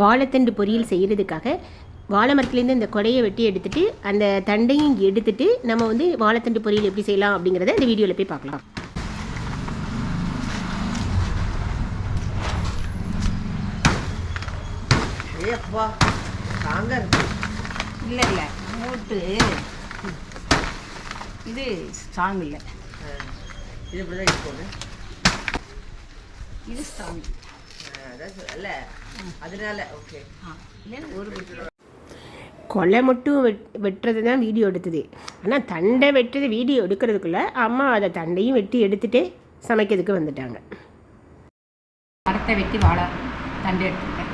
வாழைத்தண்டு பொரியல் செய்கிறதுக்காக வாழை மரத்துலேருந்து இந்த கொடையை வெட்டி எடுத்துட்டு அந்த தண்டையும் எடுத்துட்டு நம்ம வந்து வாழைத்தண்டு பொரியல் எப்படி செய்யலாம் அப்படிங்கிறத இந்த வீடியோவில் போய் பார்க்கலாம். ஏப்பா தாங்க இல்லை இல்லை. மூட்டு. இது ஸ்ட்ராங் இல்லை. இது இப்படி தான் இது ஸ்ட்ராங் கொலை மட்டும் வெட் வெட்டுறது தான் வீடியோ எடுத்தது. ஆனால் தண்டை வெட்டுறது வீடியோ எடுக்கிறதுக்குள்ளே அம்மா அதை தண்டையும் வெட்டி எடுத்துட்டு சமைக்கிறதுக்கு வந்துட்டாங்க. மரத்தை வெட்டி வாழை தண்டு எடுத்துக்கிட்டேன்.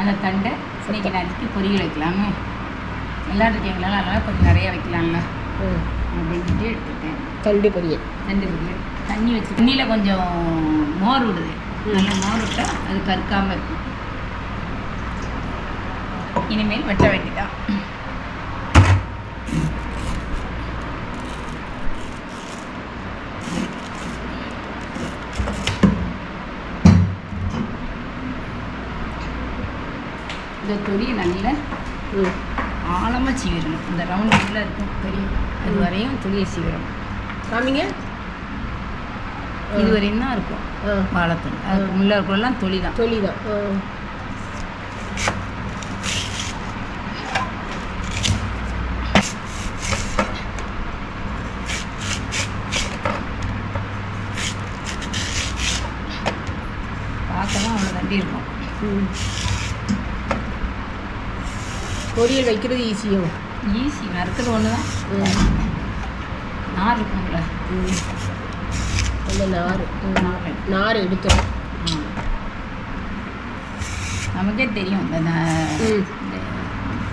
அந்த தண்டை இன்னைக்கு நறுக்கி பொரியல் வைக்கலாமே. எல்லாம் இருக்கீங்களா அதனால் கொஞ்சம் நிறைய வைக்கலாம்ல. அப்படின்ட்டு எடுத்துக்கிட்டேன். தண்டு பொரியல். தண்டு பொரியல். தண்ணி வச்சு தண்ணியில் கொஞ்சம் மோர் விடுது. நல்லா மோர் அது கற்காமல் இருக்கும். இனிமேல் வெட்ட வேண்டிதான் இந்த தொலியை நல்லா ஆழமாக சீவிடணும். இந்த ரவுண்ட் உள்ள இருக்கும். பெரிய அது வரையும் துணியை சீவிடணும் காமிங்க இது வரையும் தான் இருக்கும் ஆ. வாழைத்தொல் அதுக்கு முள்ள இருக்கிறதெல்லாம் தொலி தான் தொலி தான் பார்க்கலாம் அவ்வளோ தண்டி இருக்கும் பொரியல் வைக்கிறது ஈஸியோ ஈஸி நறுக்கிறது ஒன்று தான் நார் இருக்கும்ல அந்த நார். நார். நார் எடுத்தோம் ஆ. நமக்கே தெரியும் இந்த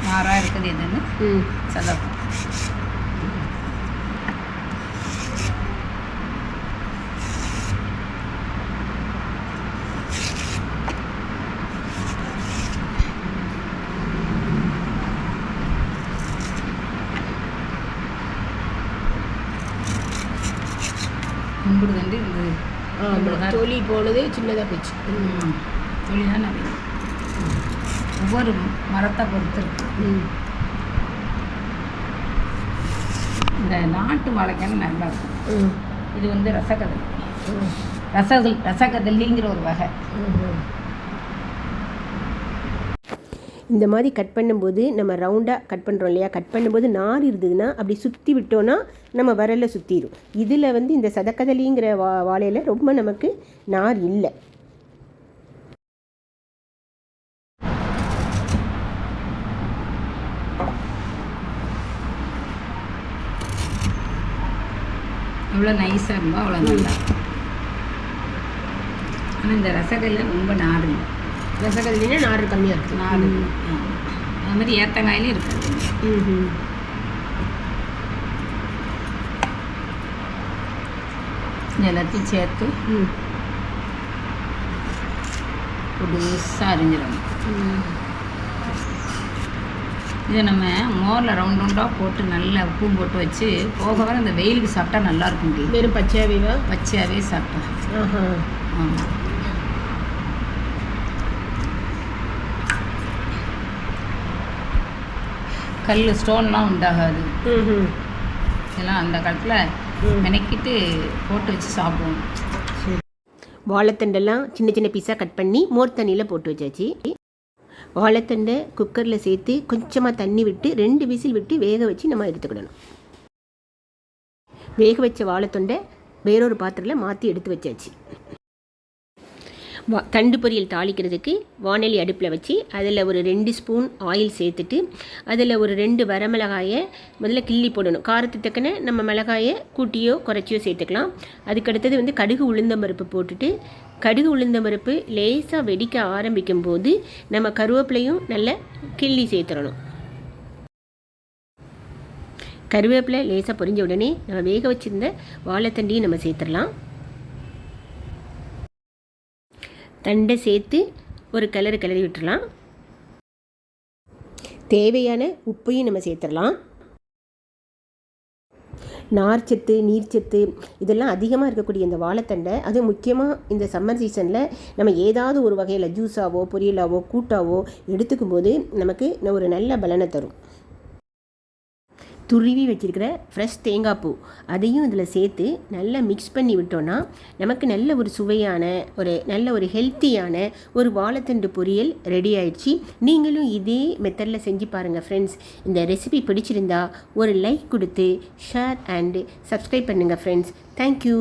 நாராக இருக்குது எதுன்னு ம் சதக்கும் கும்பிடு தண்டு இது ஆமாம் தொலி போனது சின்னதாக போச்சு. ம். தொழி தான் நிறைய ஒவ்வொரு மரத்தை பொறுத்து இருக்கு. இந்த நாட்டு வாழைக்கான நல்லா இருக்கும். இது வந்து ரசகதல் ம். ரசகல் ரசகதல்லிங்கிற ஒரு வகை. இந்த மாதிரி கட் பண்ணும்போது நம்ம ரவுண்டாக கட் பண்ணுறோம் இல்லையா? கட் பண்ணும்போது நார் இருந்ததுன்னா அப்படி சுற்றி விட்டோன்னா நம்ம விரலில் சுற்றிடும் இதில் வந்து இந்த சதக்கதலிங்கிற வா வாழையில் ரொம்ப நமக்கு நார் இல்லை. அவ்வளோ நைஸாக இருந்தால் அவ்வளோ நல்லா. ஆனால் இந்த ரசகல்ல ரொம்ப நார் இல்லை. ரசக்கதலினா நார் கம்மியாக இருக்குது ஆமா. அது மாதிரி ஏத்தங்காயிலும் இருக்காது ம் எல்லாத்தையும் சேர்த்து ம். புதுசாக அரிஞ்சிடணும். ம். இதை நம்ம மோரில் ரவுண்ட் ரவுண்டாக போட்டு நல்லா உப்பு போட்டு வச்சு போக வர இந்த வெயிலுக்கு சாப்பிட்டா நல்லா இருக்கும் டி வெறும் பச்சையாவேவா பச்சையாகவே சாப்பிட்டா. ஆமாம் கல் ஸ்டோன்லாம் உண்டாகாது. இதெல்லாம் அந்த காலத்தில். மெனக்கிட்டு போட்டு வச்சு சாப்பிடுவோம். வாழைத்தண்டெல்லாம் சின்ன சின்ன பீஸாக கட் பண்ணி மோர் தண்ணியில் போட்டு வச்சாச்சு. வாழைத்தண்டை குக்கரில் சேர்த்து கொஞ்சமாக தண்ணி விட்டு ரெண்டு விசில் விட்டு வேக வச்சு நம்ம எடுத்துக்கிடணும். வேக வச்ச வாழைத்தண்டை வேறொரு பாத்திரத்தில் மாற்றி எடுத்து வச்சாச்சு. வா தண்டு பொரியல் தாளிக்கிறதுக்கு வானொலி அடுப்பில் வச்சு அதில் ஒரு ரெண்டு ஸ்பூன் ஆயில் சேர்த்துட்டு அதில் ஒரு ரெண்டு வரமிளகாயை முதல்ல கிள்ளி போடணும். காரத்து தக்கன நம்ம மிளகாயை கூட்டியோ குறைச்சியோ சேர்த்துக்கலாம். அதுக்கடுத்தது வந்து கடுகு உளுந்தம்பருப்பு போட்டுட்டு கடுகு உளுந்தம்பருப்பு லேசாக வெடிக்க ஆரம்பிக்கும் போது நம்ம கருவேப்பிலையும் நல்லா கிள்ளி சேர்த்துடணும். கருவேப்பிலை லேசாக பொரிஞ்ச உடனே நம்ம வேக வச்சிருந்த வாழைத்தண்டியும் நம்ம சேர்த்துடலாம். தண்டை சேர்த்து ஒரு கிளறு கிளறி விட்டுடலாம் தேவையான உப்பையும் நம்ம சேர்த்துடலாம். நார்ச்சத்து நீர்ச்சத்து இதெல்லாம் அதிகமாக இருக்கக்கூடிய இந்த வாழைத்தண்டை அது முக்கியமாக இந்த சம்மர் சீசனில் நம்ம ஏதாவது ஒரு வகையில் ஜூஸாவோ பொரியலாவோ கூட்டாவோ எடுத்துக்கும் போது நமக்கு ஒரு நல்ல பலனை தரும். துருவி வச்சுருக்கிற ஃப்ரெஷ் தேங்காய் பூ. அதையும் இதில் சேர்த்து நல்லா மிக்ஸ் பண்ணி விட்டோன்னா நமக்கு நல்ல ஒரு சுவையான ஒரு நல்ல ஒரு ஹெல்த்தியான ஒரு வாழைத்தண்டு பொரியல் ரெடி ஆயிடுச்சு. நீங்களும் இதே மெத்தடில் செஞ்சு பாருங்கள் ஃப்ரெண்ட்ஸ் இந்த ரெசிபி பிடிச்சிருந்தா ஒரு லைக் கொடுத்து ஷேர் அண்டு சப்ஸ்கிரைப் பண்ணுங்கள் ஃப்ரெண்ட்ஸ் தேங்க்யூ